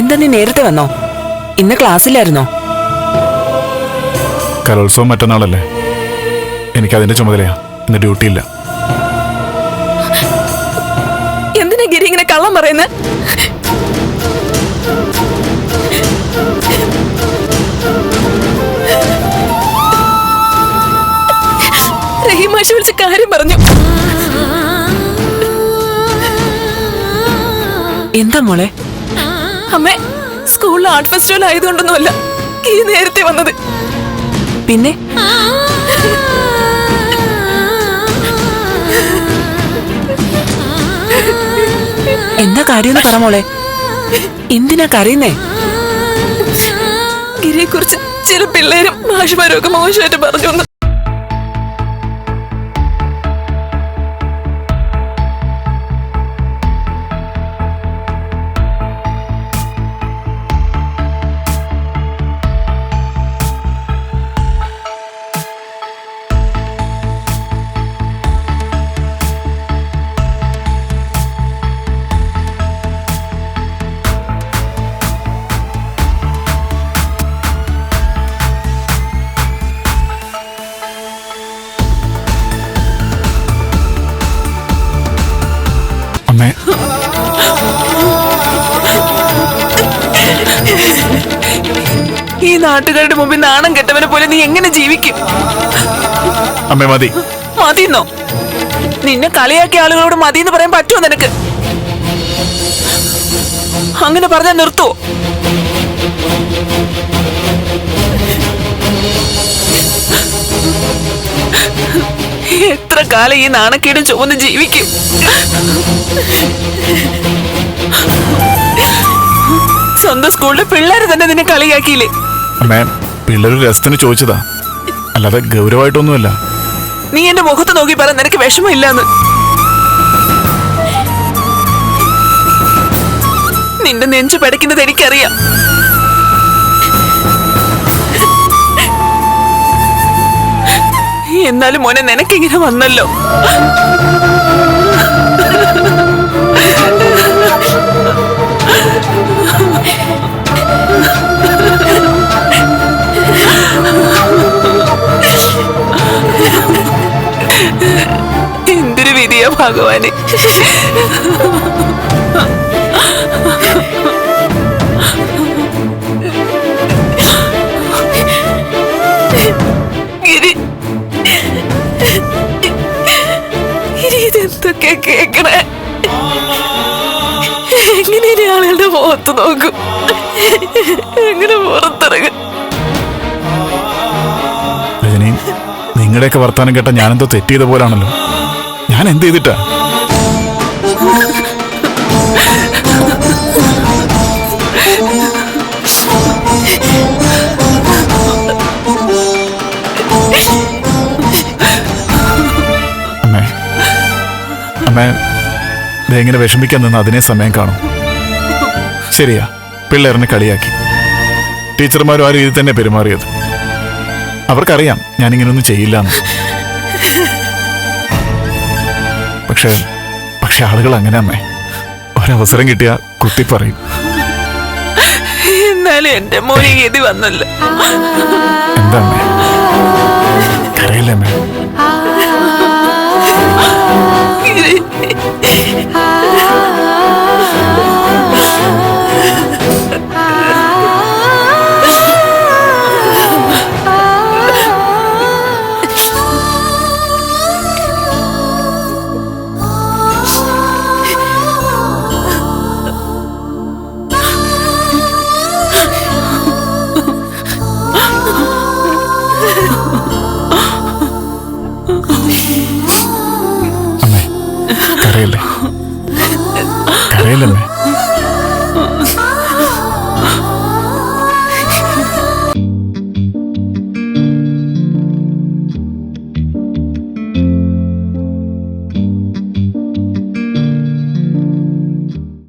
എന്താ നീ നേരത്തെ വന്നോ? ഇന്ന് ക്ലാസ്സിലായിരുന്നോ കലോത്സവം മറ്റന്നാളല്ലേ? എനിക്ക് അതിന്റെ ചുമതലയാ. ഇന്ന് ഡ്യൂട്ടി ഇല്ല എന്തിനാ ഗിരി ഇങ്ങനെ കള്ളം പറയുന്നത് റഹീമാഷ വിളിച്ച കാര്യം പറഞ്ഞു. എന്താ മോളെ? അമ്മേ സ്കൂളിൽ ആർട്ട് ഫെസ്റ്റിവൽ ആയതുകൊണ്ടൊന്നുമല്ല ഈ നേരത്തെ വന്നത്. പിന്നെ? എന്താ കാര്യം പറ മോളെ. എന്തിനാ കരയുന്നേ? ഗിരിയെ കുറിച്ച് ചില പിള്ളേരും മാഷുമാരും ഒക്കെ മോശമായിട്ട് പറഞ്ഞു അമ്മേ ഈ നാട്ടുകാരുടെ മുമ്പിൽ നാണം കെട്ടവനെ പോലെ നീ എങ്ങനെ ജീവിക്കും? അമ്മേ മതി. മതിന്നോ നിന്നെ കളിയാക്കിയ ആളുകളോട് മതി എന്ന് പറയാൻ പറ്റുമോ നിനക്ക്? അങ്ങനെ പറഞ്ഞാൽ നിർത്തുവോ? കാലം ഈ നാണക്കേടും ചുമന്ന് ജീവിക്കും. സ്വന്തം സ്കൂളിലെ പിള്ളേര് തന്നെ നിന്നെ കളിയാക്കിയില്ലേ? മാം പിള്ളേര് രസത്തിന് ചോദിച്ചതാ. അല്ലാതെ ഗൗരവമായിട്ടൊന്നുമല്ല. നീ എന്റെ മുഖത്ത് നോക്കി പറ നിനക്ക് വിഷമമില്ലാന്ന്. നിന്റെ നെഞ്ചു പടയ്ക്കുന്നത് എനിക്കറിയാം. എന്നാലും മോനെ നിനക്കിങ്ങനെ വന്നല്ലോ. എന്തൊരു വിധിയാ ഭഗവാന്. ഗിരി കേക്കണേ എങ്ങനെ? ഇനി മുഖത്ത് നോക്കും? എങ്ങനെ പുറത്തിറങ്ങും? നിങ്ങളുടെയൊക്കെ വർത്താനം കേട്ട ഞാനെന്തോ തെറ്റ് ചെയ്ത പോലാണല്ലോ. ഞാൻ എന്ത് ചെയ്തിട്ടാ? അമ്മേ ദേ ഇങ്ങനെ വിഷമിക്കാൻ നിന്ന് അതിനെ സമയം കാണും. ശരിയാ പിള്ളേറിനെ കളിയാക്കി. ടീച്ചർമാരും ആ രീതിയിൽ തന്നെ പെരുമാറിയത്. അവർക്കറിയാം ഞാനിങ്ങനൊന്നും ചെയ്യില്ലെന്ന്. പക്ഷേ പക്ഷെ ആളുകൾ അങ്ങനെ അമ്മേ. ഒരവസരം കിട്ടിയ കുത്തി പറയും. എന്നാലും എന്റെ മോനെ ഗതി വന്നല്ല. എന്താ കരയില്ലേ അമ്മേ? really.